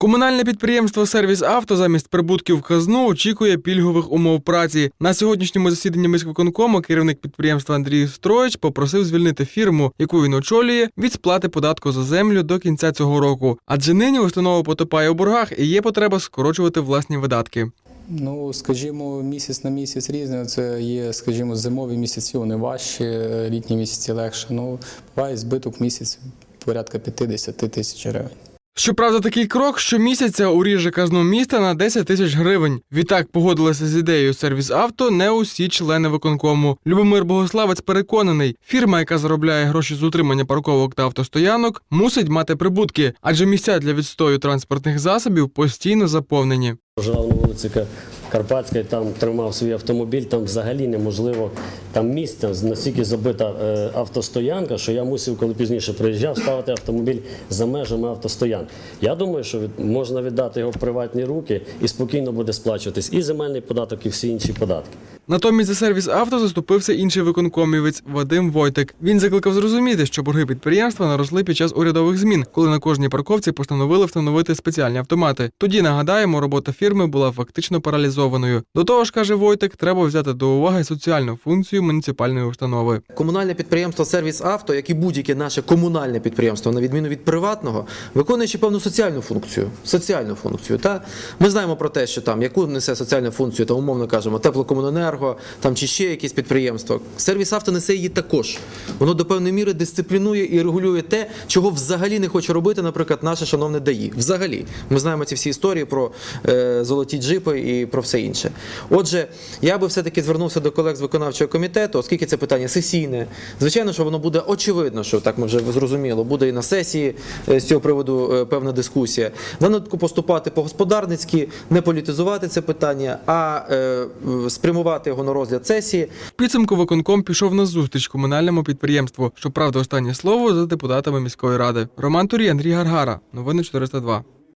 Комунальне підприємство Сервіс Авто замість прибутків в казну очікує пільгових умов праці. На сьогоднішньому засіданні міськвиконкому керівник підприємства Андрій Строїч попросив звільнити фірму, яку він очолює, від сплати податку за землю до кінця цього року. Адже нині установа потопає у боргах і є потреба скорочувати власні видатки. Ну, скажімо, місяць на місяць різне. Це є, скажімо, зимові місяці, вони важчі, літні місяці легше. Ну, буває збиток місяць порядка 50 тисяч гривень. Щоправда, такий крок щомісяця уріже казну міста на 10 тисяч гривень. Відтак погодилися з ідеєю сервіс авто не усі члени виконкому. Любомир Богославець переконаний, фірма, яка заробляє гроші з утримання парковок та автостоянок, мусить мати прибутки, адже місця для відстою транспортних засобів постійно заповнені. Жив на вулиці Ка- Карпатська, і там тримав свій автомобіль, там взагалі неможливо там місця, настільки забита е, автостоянка, що я мусив, коли пізніше приїжджав, ставити автомобіль за межами автостоян. Я думаю, що від, можна віддати його в приватні руки і спокійно буде сплачуватись і земельний податок, і всі інші податки. Натомість за сервіс авто заступився інший виконкомівець Вадим Войтик. Він закликав зрозуміти, що борги підприємства наросли під час урядових змін, коли на кожній парковці постановили встановити спеціальні автомати. Тоді нагадаємо, робота фірми була фактично паралізованою. До того ж, каже Войтик, треба взяти до уваги соціальну функцію муніципальної установи. Комунальне підприємство Сервіс Авто, як і будь-яке наше комунальне підприємство, на відміну від приватного, виконує ще певну соціальну функцію. Соціальну функцію. Та ми знаємо про те, що там яку несе соціальну функцію, там умовно кажемо, теплокомуненерго, там чи ще якісь підприємство. Сервіс авто несе її також. Воно до певної міри дисциплінує і регулює те, чого взагалі не хоче робити, наприклад, наше шановне ДАІ. Взагалі, ми знаємо ці всі історії про е, золоті джипи і про все інше. Отже, я би все-таки звернувся до колег з виконавчого комітету, оскільки це питання сесійне. Звичайно, що воно буде очевидно, що так ми вже зрозуміло, буде і на сесії е, з цього приводу е, певна дискусія. Винятку поступати по-господарницьки, не політизувати це питання, а е, спрямувати його на розгляд сесії. Підсумку виконком пішов на зустріч комунальному підприємству. Щоправда, останнє слово за депутатами міської ради. Роман Турій, Андрій Гаргара. Новини 402.